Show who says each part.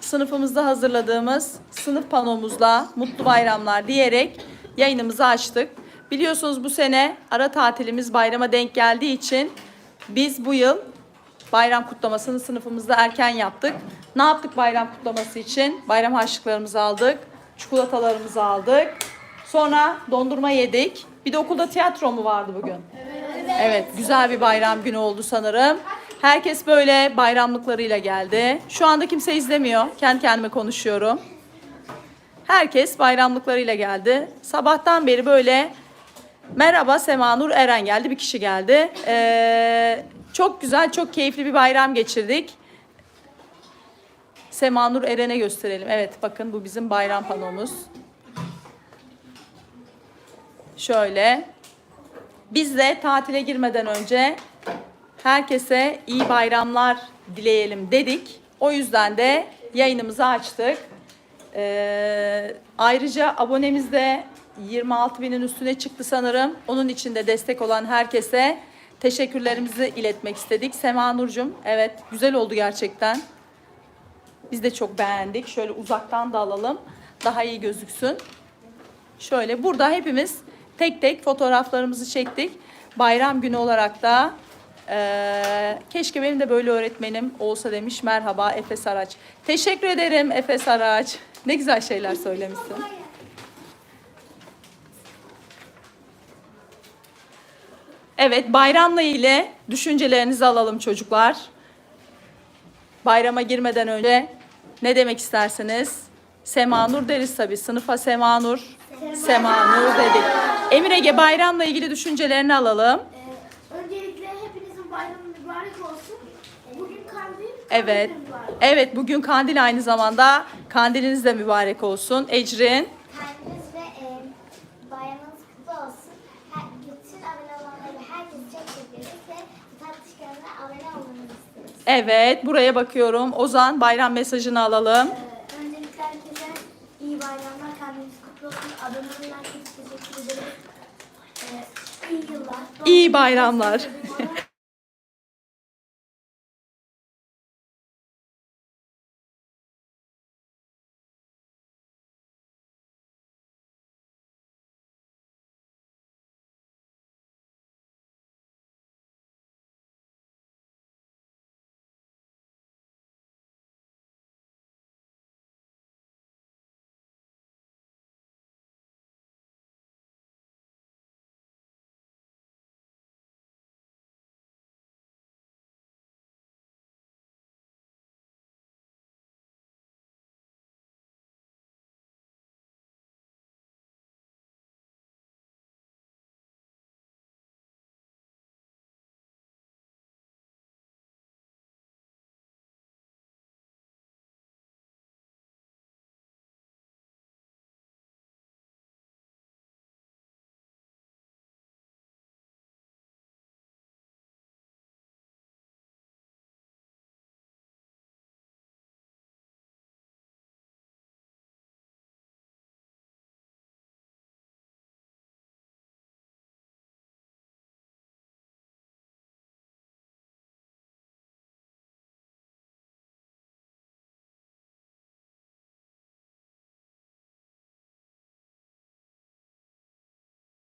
Speaker 1: sınıfımızda hazırladığımız sınıf panomuzla mutlu bayramlar diyerek yayınımızı açtık. Biliyorsunuz bu sene ara tatilimiz bayrama denk geldiği için biz bu yıl bayram kutlamasını sınıfımızda erken yaptık. Ne yaptık bayram kutlaması için? Bayram harçlıklarımızı aldık, çikolatalarımızı aldık. Sonra dondurma yedik. Bir de okulda tiyatro mu vardı bugün? Evet, güzel bir bayram günü oldu sanırım. Herkes böyle bayramlıklarıyla geldi. Şu anda kimse izlemiyor. Kendi kendime konuşuyorum. Herkes bayramlıklarıyla geldi. Sabahtan beri böyle merhaba Semanur Eren geldi. Bir kişi geldi. Ee, çok güzel, çok keyifli bir bayram geçirdik. Semanur Eren'e gösterelim. Evet bakın bu bizim bayram panomuz. Şöyle. Biz de tatile girmeden önce herkese iyi bayramlar dileyelim dedik. O yüzden de yayınımızı açtık. Ee, ayrıca abonemiz de 26 binin üstüne çıktı sanırım. Onun için de destek olan herkese teşekkürlerimizi iletmek istedik. Sema Nurcum, evet güzel oldu gerçekten. Biz de çok beğendik. Şöyle uzaktan da alalım. Daha iyi gözüksün. Şöyle burada hepimiz tek tek fotoğraflarımızı çektik. Bayram günü olarak da eee, keşke benim de böyle öğretmenim olsa demiş. Merhaba Efe Saraç. Teşekkür ederim Efe Saraç. Ne güzel şeyler söylemişsin. Evet bayramla ilgili düşüncelerinizi alalım çocuklar. Bayrama girmeden önce ne demek istersiniz? Semanur deriz tabii. Sınıfa Semanur. Semanur dedik. Emir Ege bayramla ilgili düşüncelerini alalım.
Speaker 2: Ee, öncelikle hepinizin bayramı mübarek olsun. Bugün kandil.
Speaker 1: Evet.
Speaker 2: kandil.
Speaker 1: Evet bugün kandil aynı zamanda. Kandiliniz de mübarek olsun. Ecrin.
Speaker 3: Kendiniz ve e, bayramınız kutlu olsun. Her, bütün abone olanları herkese çok seviyoruz ve tatlış kanalına abone olmanızı.
Speaker 1: Evet buraya bakıyorum. Ozan bayram mesajını alalım.
Speaker 2: Ee, öncelikle herkese iyi bayramlar. Kandiliniz kutlu olsun. Abone olan herkese teşekkür ederiz. Ee, iyi yıllar.
Speaker 1: İyi bayramlar.